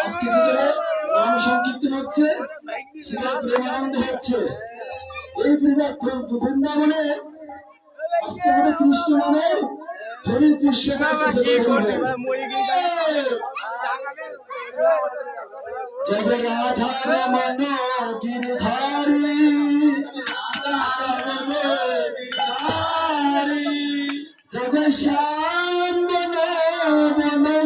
আজকে যেখানে নাম সংকীর্তন হচ্ছে সেখানে প্রেমানন্দ হচ্ছে। এই বৃন্দা- বৃন্দাবনে আজকে আমাদের কৃষ্ণ নামে ধরি কৃষ্ণ জয় জয় রাধা রমণ গিরিধারী রাধা রমণ গিরিধারী জয় জয় শ্যাম বন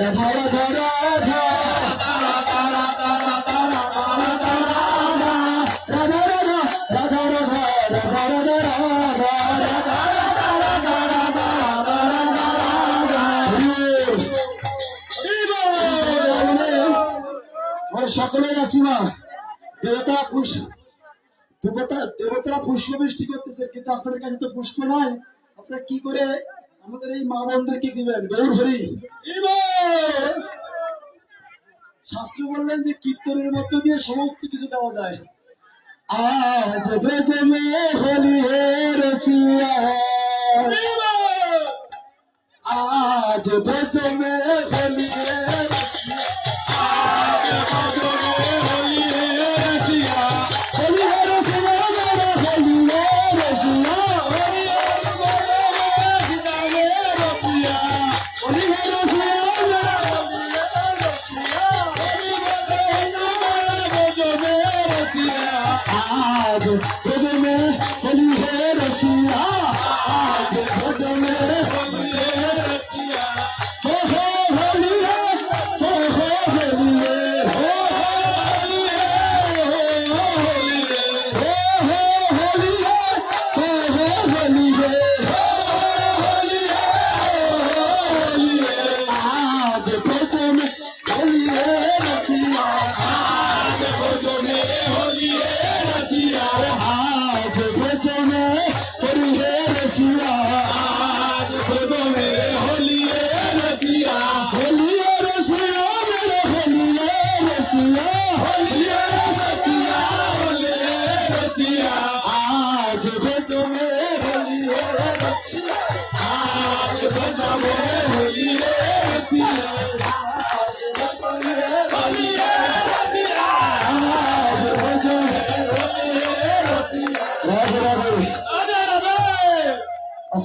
রাধা আমরা সকলে আছি না দেবতা পুষ দেবতা দেবতারা পুষ্প বৃষ্টি করতেছে কিন্তু আপনাদের কাছে তো পুষ্প নাই আপনারা কি করে আমাদের এই মা বোনদেরকে দিবেন? গৌর শাস্ত্র বললেন যে কীর্তনের মধ্য দিয়ে সমস্ত কিছু দেওয়া যায়। আজ বেজমে হলি হে রসিয়া। আজ বেজমে হলি হে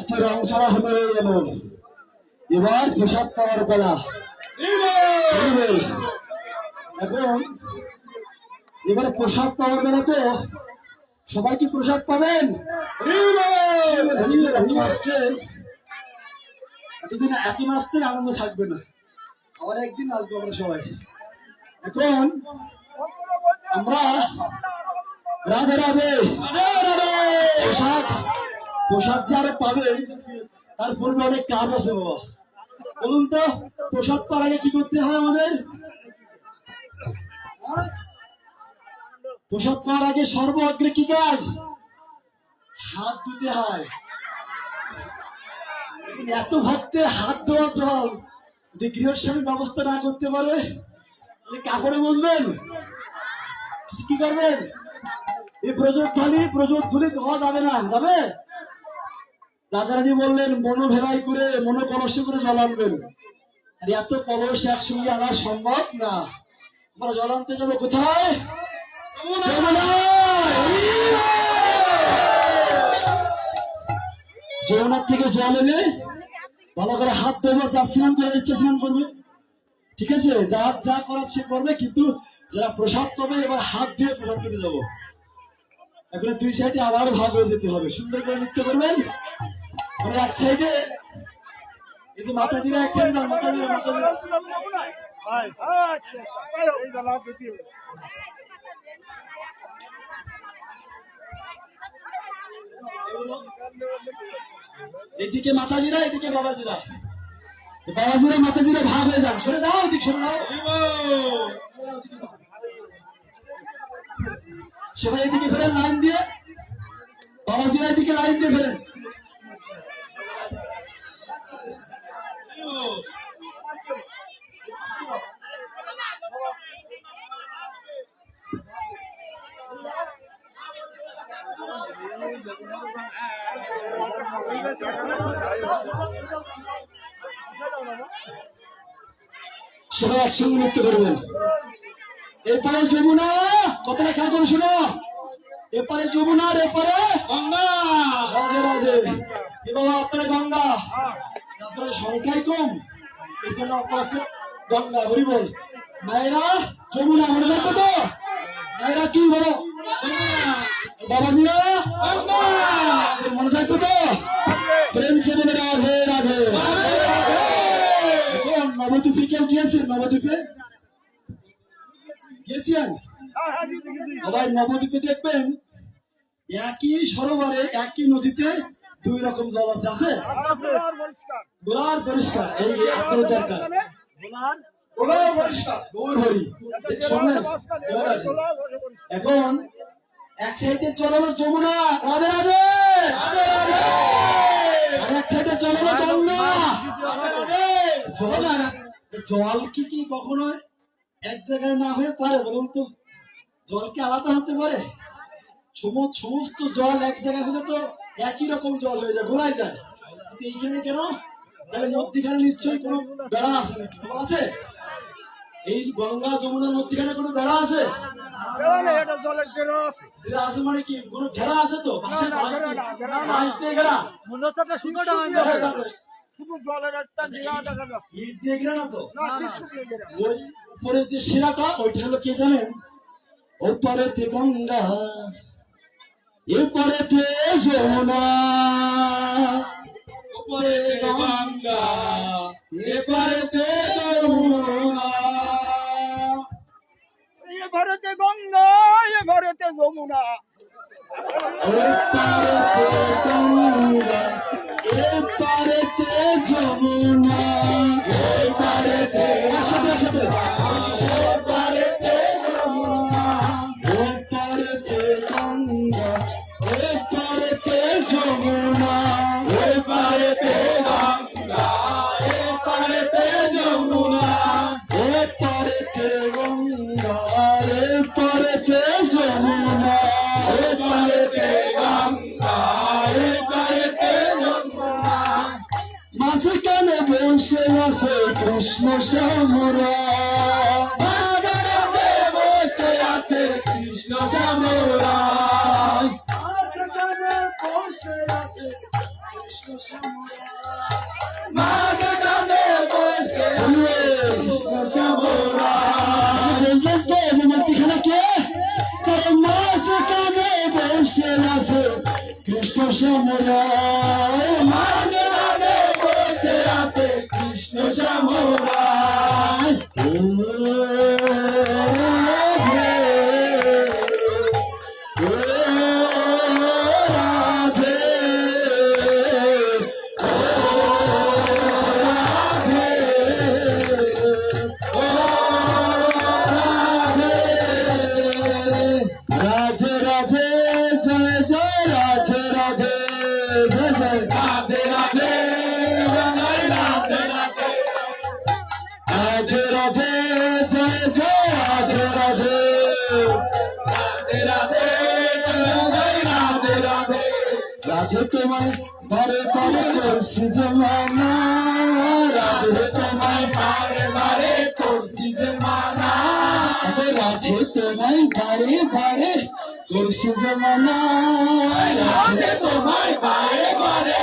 আজকে রং ছাড়া হয়ে গেল এবার প্রসাদ পাওয়ার বেলা। এখন এবারে প্রসাদ পাওয়ার বেলা তো সবাই কি প্রসাদ পাবেন? এতদিন একই মাসের আনন্দ থাকবে না। আবার একদিন আসব আমরা সবাই। এখন আমরা রাধে রাধে! প্রসাদ প্রসাদ যারা পাবেন তার পূর্বে অনেক কাজ আছে বাবা। বলুন তো, প্রসাদ পাওয়ার আগে কি করতে হয় আমাদের? প্রসাদ পাওয়ার আগে সর্বগ্রে কি কাজ? হাত ধুতে হয়। এত ভক্তের হাত ধোয়া জল, যদি গৃহস্বামী ব্যবস্থা না করতে পারে কাপড়ে বসবেন? কি করবেন? এই প্রজোত্থালি প্রজোত্থলি হওয়া যাবে না, যাবে? রাজারানী বললেন মনো ভেলাই করে মনো কলসে করে জল আনবেন। আর, এত কলস একসঙ্গে আনা সম্ভব না। আমরা জল আনতে যাব কোথায়? যমুনার থেকে জল এনে ভালো করে হাত ধোবো, যা স্নান করে ইচ্ছে স্নান করবে। ঠিক আছে? যা যা করার সে করবে, কিন্তু যারা প্রসাদ পাবে, এবার হাত দিয়ে প্রসাদ পেতে যাব। এখন দুই সাইডে আবার ভাগ হয়ে যেতে হবে। সুন্দর করে নৃত্য করবেন। এক সাইডে এই মাথা এক সাইডে যান মাথা দিরা মাথা দিরা এদিকে মাতাজিরা এদিকে বাবাজিরা বাবাজিরা মাতাজিরা ভাগ হয়ে যান সরে দাও, এদিক সরে দাও। সবাই এদিকে ফেরেন, লাইন দিয়ে। বাবাজিরা এদিকে লাইন দিয়ে ফেরেন। সবাই একসঙ্গে নৃত্য করবেন। এরপরে যমুনা, কথাটা খেয়াল করে শোনো। এপারে যমুনার এপারে গঙ্গা। রাধে। এ বাবা, আপনারা গঙ্গা। আপনার সংখ্যাই কম। এই জন্য গঙ্গা হরি বল মায়েরা, যমুনা মনে থাকবে তো মায়েরা কি বলো? বাবাজিরা মনে থাকবে তো প্রেম সে রাধে রাধে। নবদ্বীপে কেউ গিয়েছেন নবদ্বীপে? গিয়েছেন? আবার নবদ্বীপে দেখবেন, একই সরোবরে, একই নদীতে দুই রকম জল আছে আছে? গোলার পরিষ্কার এই আপনার দরকার। গোলার পরিষ্কার গৌর হরি শোনেন এখন এক সাইডে চলানো যমুনা রাধে রাধে আর এক সাইডে চলানো গঙ্গা জল আর- জল কি কি কখনো এক জায়গায় না হয়ে পারে বলুন তো? জল কি আলাদা হতে পারে? সম- সমস্ত জল এক জায়গায় হলে তো একই রকম জল হয়ে যায় ঘোরায় যায়। এইখানে কেন? তাহলে মধ্যখানে নিশ্চয়ই কোনো বেড়া আছে? আছে? এই গঙ্গা যমুনার মধ্যখানে কোনো বেড়া আছে? মানে কি? কোনো ঘেরা আছে তো? ঘেরা তো? উপরে যে শিরাটা ওইটা হলো কে জানেন? ওপারেতে গঙ্গা এপারেতে যমুনা। এপারেতে যমুনা ভারতে গঙ্গা এ ভারতে যমুনা। এপারেতে গঙ্গা এপারেতে যমুনা। এপারেতে একসাথে একসাথে Ich lasse, ich lasse, ich lasse. তোমায় বারে বারে করছি জমানা রাধে তোমায় বারে বারে করছি জমানা রাধে তোমায় বারে বারে করছি জমানা রাধে তোমায় বারে বারে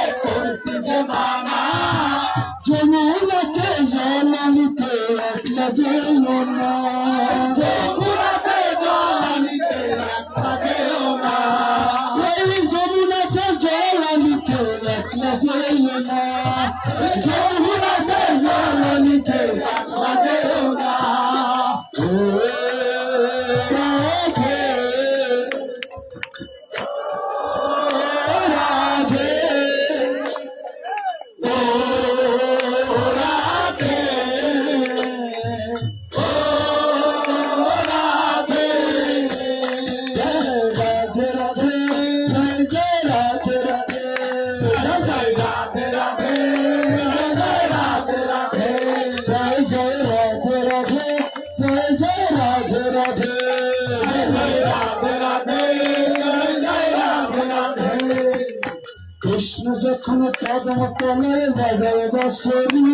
কৃষ্ণ যখন কদম তলায় বাজায় বাঁশরি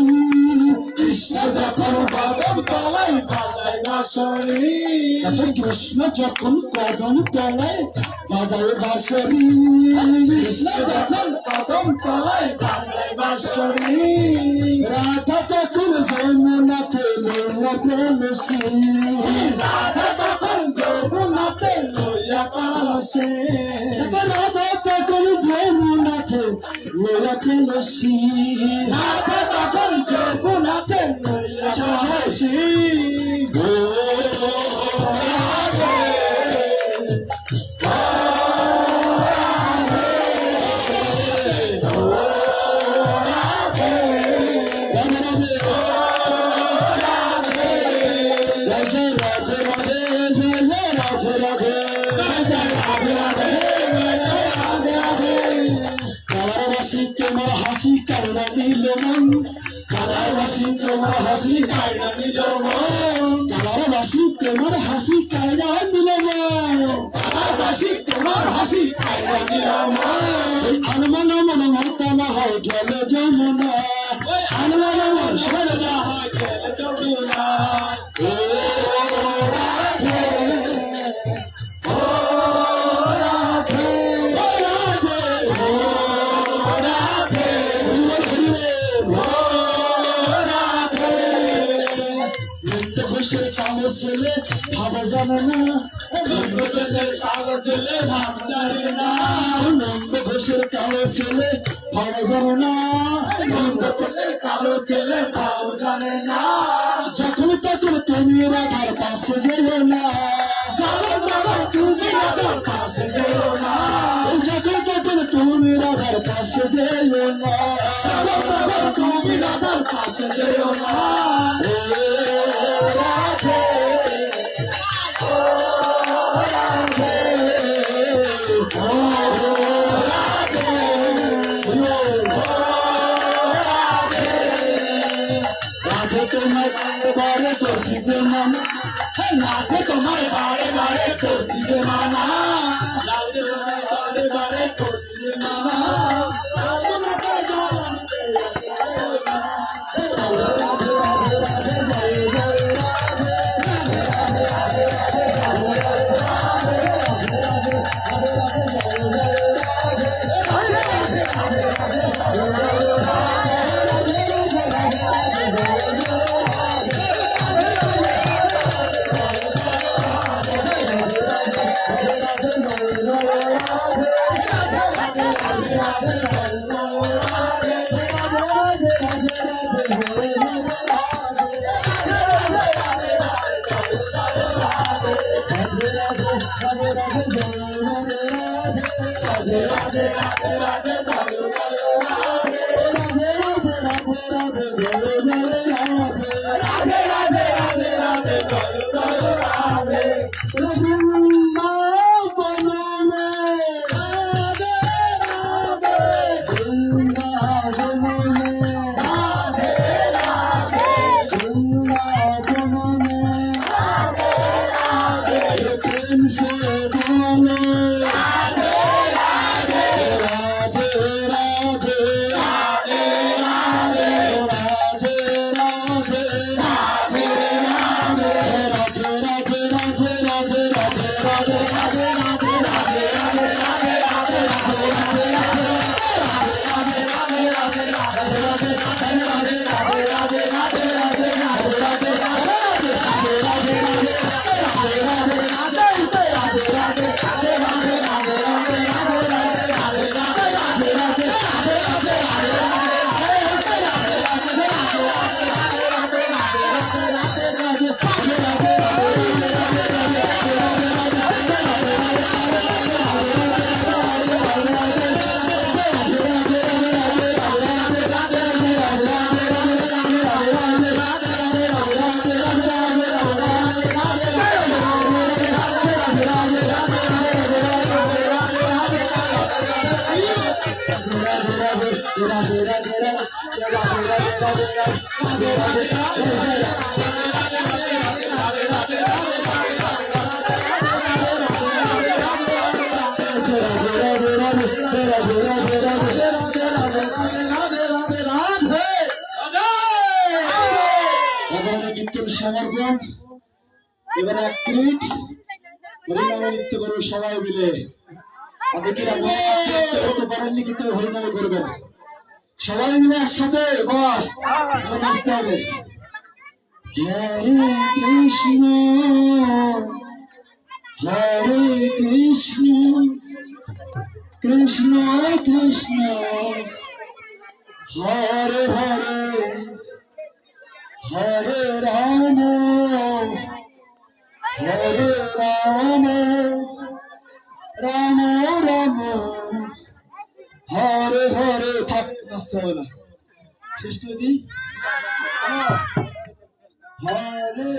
কৃষ্ণ যখন কদম তলায় বাজায় এখন কৃষ্ণ যখন কদম তলায় বাজায় বাঁশরি কৃষ্ণ যখন কদম তলায় বাজায় বাঁশরি রাধা তখন যমুনাতে লইয়া কলসি রাধা তখন যমুনাতে লইয়া কলসি রাধা তখন যমুনাতে লইয়া কলসি রাধা তখন যমুনাতে হাসি কায়রা দিল মন কালারবাসী তোমার হাসি কায়রা দিল আনমান মন মর্তনা হয় গেল যমুনা আনমান মন সরে হয় গেল জানে না নন্দ ঘোষের কালো ছেলে ভাবা জানে না নন্দ ঘোষের কালো ছেলে ভাবা জানে না নন্দ ঘোষের কালো ছেলে ভাবা জানে না যখন তখন তুমি রাধার পাশে যেও না তুমি রাধার পাশে যেও না যখন তখন তুমি রাধার পাশে যেও না তুমি রাধার পাশে যেও না ท่านหากไม่ต้องให้พาได้มาได้เกิ সমর্পণ এবারে এক মিনিট হরিনামে নৃত্য করবে সবাই মিলে। অনেকেরা নৃত্য করতে পারেননি হরিনামে করবেন। সবাই মিলে একসাথে এবার নাচতে হবে। হরে কৃষ্ণ হরে কৃষ্ণ কৃষ্ণ কৃষ্ণ, হরে হরে হরে রাম হরে রাম। থাক নাচতে হবে না শেষ করে দিই হ্যাঁ। হরে